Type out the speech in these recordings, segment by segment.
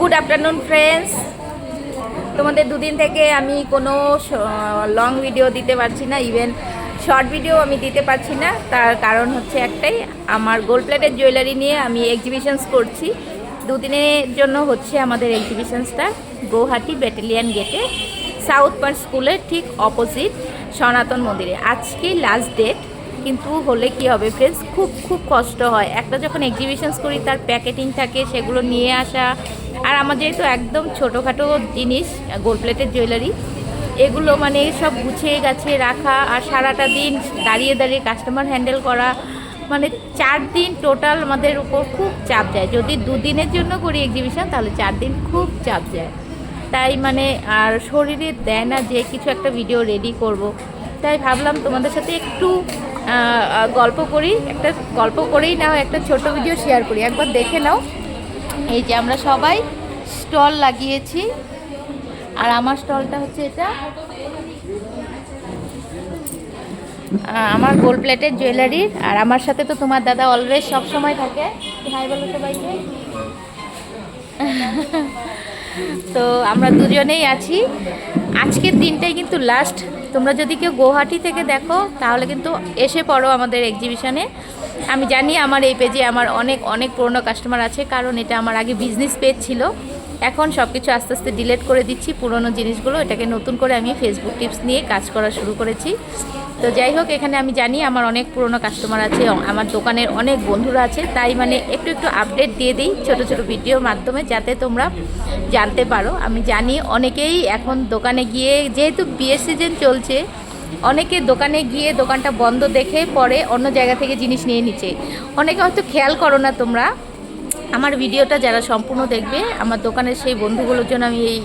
Good afternoon friends তোমাদের দুদিন থেকে আমি কোনো লং ভিডিও দিতে পারছি না ইভেন শর্ট ভিডিও আমি দিতে পারছি না। তার কারণ হচ্ছে একটাই, আমার গোল্ড প্লেটের জুয়েলারি নিয়ে আমি এক্সিবিশনস করছি। দুদিনের জন্য হচ্ছে আমাদের এক্সিবিশনসটা গৌহাটি ব্যাটালিয়ান গেটে সাউথ পার্ক স্কুলের ঠিক অপোজিট সনাতন মন্দিরে। আজকেই লাস্ট ডেট কিন্তু হলে কি হবে ফ্রেন্ডস খুব খুব কষ্ট হয়। একটা যখন এক্সিবিশনস করি, তার প্যাকেটিং থাকে, সেগুলো নিয়ে আসা। আর আমার যেহেতু একদম ছোটোখাটো জিনিস গোল্ড প্লেটের জুয়েলারি এগুলো মানে সব গুছিয়ে গাছে রাখা আর সারাটা দিন দাঁড়িয়ে দাঁড়িয়ে কাস্টমার হ্যান্ডেল করা মানে চার দিন টোটাল আমাদের উপর খুব চাপ যায়। যদি দুদিনের জন্য করি এক্সিবিশন তাহলে চার দিন খুব চাপ যায়। তাই মানে আর শরীরে দেয় না যে কিছু একটা ভিডিও রেডি করব। তাই ভাবলাম তোমাদের সাথে একটু গল্প করি, একটা গল্প করেই নাও, একটা ছোট ভিডিও শেয়ার করি। একবার দেখে নাও। এই যে আমরা সবাই স্টল লাগিয়েছি। আর আমার স্টলটা হচ্ছে এটা। আমার গোল্ড প্লেটের জুয়েলারির আর আমার সাথে তো তোমার দাদা অলওয়েজ সব সময় থাকে। হাই বলো সবাইকে। তো আমরা দুজনেই আছি। আজকের দিনটাই কিন্তু লাস্ট তোমরা যদি কেউ গুয়াহাটি থেকে দেখো, তাহলে কিন্তু এসে পড়ো আমাদের এক্সিবিশনে আমি জানি আমার এই পেজে আমার অনেক অনেক পুরনো কাস্টমার আছে, কারণ এটা আমার আগে বিজনেস পেজ ছিল। এখন সব কিছু আস্তে আস্তে ডিলিট করে দিচ্ছি পুরনো জিনিসগুলো। এটাকে নতুন করে আমি ফেসবুক টিপস নিয়ে কাজ করা শুরু করেছি। তো যাই হোক, এখানে আমি জানি আমার অনেক পুরনো কাস্টমার আছে আমার দোকানের অনেক বন্ধুরা আছে, তাই মানে একটু একটু আপডেট দিয়ে দিই ছোট ছোট ভিডিওর মাধ্যমে যাতে তোমরা জানতে পারো। আমি জানি অনেকেই এখন দোকানে গিয়ে, যেহেতু বিয়ের সিজন চলছে, অনেকে দোকানে গিয়ে দোকানটা বন্ধ দেখে পরে অন্য জায়গা থেকে জিনিস নিয়ে নিচ্ছে। অনেকে হয়তো খেয়াল করো না তোমরা, আমার ভিডিওটা যারা সম্পূর্ণ দেখবে, আমার দোকানের সেই বন্ধুগুলোর জন্য আমি এই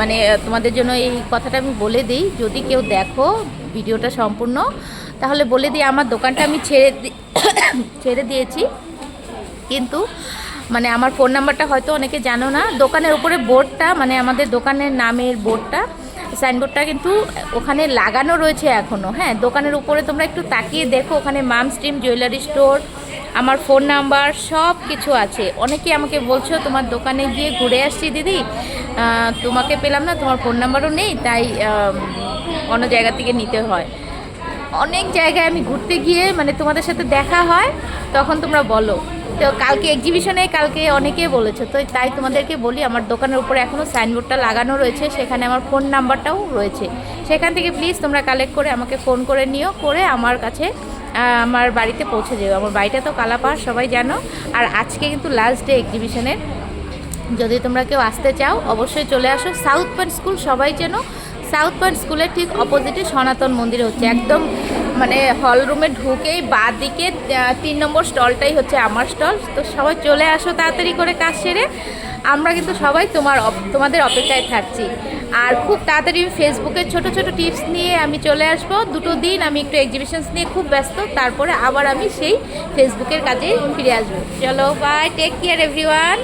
মানে তোমাদের জন্য এই কথাটা আমি বলে দিই, যদি কেউ দেখো ভিডিওটা সম্পূর্ণ। তাহলে বলে দিই, আমার দোকানটা আমি ছেড়ে ছেড়ে দিয়েছি। কিন্তু মানে আমার ফোন নাম্বারটা হয়তো অনেকে জানো না। দোকানের উপরে বোর্ডটা মানে আমাদের দোকানের নামের বোর্ডটা, সাইনবোর্ডটা কিন্তু ওখানে লাগানো রয়েছে এখনও হ্যাঁ দোকানের উপরে তোমরা একটু তাকিয়ে দেখো, ওখানে মাম স্ট্রিম, জুয়েলারি স্টোর, আমার ফোন নাম্বার, সব কিছু আছে। অনেকে আমাকে বলছো, তোমার দোকানে গিয়ে ঘুরে আসছি দিদি। তোমাকে পেলাম না, তোমার ফোন নাম্বারও নেই, তাই অন্য জায়গা থেকে নিতে হয়। অনেক জায়গায় আমি ঘুরতে গিয়ে মানে তোমাদের সাথে দেখা হয়, তখন তোমরা বলো। তো কালকে এক্সিবিশনে কালকে অনেকে বলেছ, তো তাই তোমাদেরকে বলি, আমার দোকানের উপরে এখনও সাইনবোর্ডটা লাগানো রয়েছে, সেখানে আমার ফোন নাম্বারটাও রয়েছে। সেখান থেকে প্লিজ তোমরা কালেক্ট করে আমাকে ফোন করে নিও, করে আমার কাছে আমার বাড়িতে পৌঁছে যাবে আমার বাড়িটা তো কালাপাড় সবাই জানো। আর আজকে কিন্তু লাস্ট ডে এক্সিবিশনের যদি তোমরা কেউ আসতে চাও, অবশ্যই চলে আসো। সাউথ পয়েন্ট স্কুল সবাই যেন সাউথ পয়েন্ট স্কুলের ঠিক অপোজিটে সনাতন মন্দির হচ্ছে। একদম মানে হল রুমে ঢুকেই বা দিকে তিন নম্বর স্টলটাই হচ্ছে আমার স্টল। তো সবাই চলে আসো তাড়াতাড়ি করে কাজ সেরে। আমরা কিন্তু সবাই তোমার তোমাদের অপেক্ষায় থাকছি। আর খুব তাড়াতাড়ি ফেসবুকে ছোট ছোট টিপস নিয়ে আমি চলে আসব। দুটো দিন আমি একটু এক্সিবিশনস নিয়ে খুব ব্যস্ত, তারপরে আবার আমি সেই ফেসবুকের কাজে ফিরে আসব। চলো বাই টেক কেয়ার এভরিওয়ান